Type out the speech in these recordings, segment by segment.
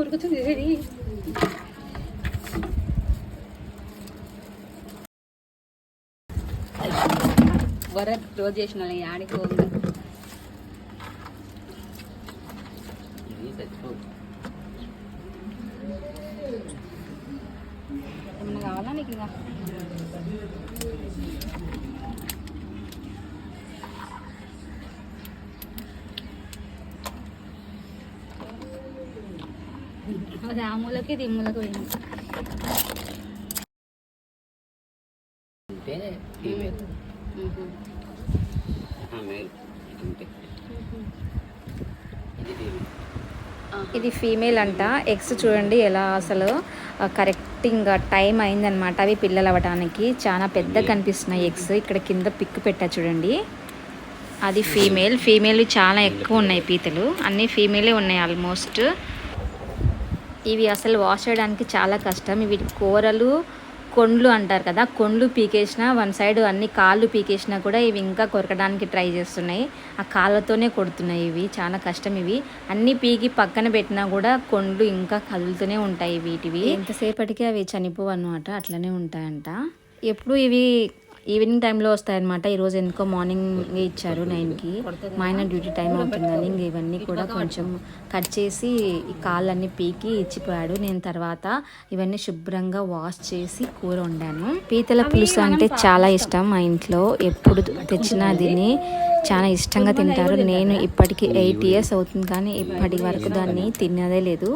కూర్చొని చేసేది వర రోజు చేసిన ఆడికి పోగా ఇది చచ్చిపోదు ఏమన్నా కావాలా నీకు ఇంకా అదే ఆ మూలకి ఇది మూలకి పోయినాం ఇది ఫీమేల్ అంట. ఎగ్స్ చూడండి ఎలా అసలు కరెక్ట్ ఇంకా టైం అయిందనమాట అవి పిల్లలు అవ్వడానికి చాలా పెద్ద కనిపిస్తున్నాయి ఎగ్స్. ఇక్కడ కింద పిక్ పెట్టా చూడండి. అది ఫీమేల్. ఫీమేల్ చాలా ఎక్కువ ఉన్నాయి పీతలు. అన్నీ ఫీమేలే ఉన్నాయి ఆల్మోస్ట్. ఇవి అసలు వాష్ చేయడానికి చాలా కష్టం. ఇవి కూరలు కొండ్లు అంటారు కదా కొండ్లు పీకేసినా వన్ సైడ్ అన్ని కాళ్ళు పీకేసినా కూడా ఇవి ఇంకా కొరకడానికి ట్రై చేస్తున్నాయి. ఆ కాళ్ళతోనే కొడుతున్నాయి ఇవి చాలా కష్టం ఇవి. అన్ని పీకి పక్కన పెట్టినా కూడా కొండ్లు ఇంకా కదులుతూనే ఉంటాయి వీటివి. ఎంతసేపటికి అవి చనిపోవు అనమాట అట్లనే ఉంటాయంట. ఎప్పుడు ఇవి ఈవినింగ్ టైంలో వస్తాయన్నమాట. ఈరోజు ఎందుకో మార్నింగ్ ఇచ్చారు నైన్కి. మా ఆయన డ్యూటీ టైం అవుతుందని ఇంక ఇవన్నీ కూడా కొంచెం కట్ చేసి ఈ కాళ్ళన్నీ పీకి ఇచ్చిపోయాడు. నేను తర్వాత ఇవన్నీ శుభ్రంగా వాష్ చేసి కూర వండాను. పీతల పులుసు అంటే చాలా ఇష్టం మా ఇంట్లో. ఎప్పుడు తెచ్చినా దీన్ని చాలా ఇష్టంగా తింటారు. నేను ఇప్పటికి ఎయిట్ ఇయర్స్ అవుతుంది కానీ ఇప్పటి వరకు దాన్ని తిన్నదే లేదు.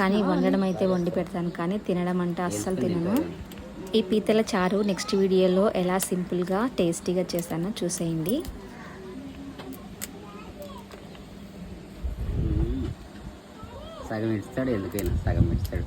కానీ వండడం అయితే వండి పెడతాను కానీ తినడం అంటే అస్సలు తినను. ఈ పీతల చారు నెక్స్ట్ వీడియోలో ఎలా సింపుల్గా టేస్టీగా చేస్తానో చూసేయండి. సగం ఇస్తాడు ఎందుకైనా సగం ఇస్తాడు.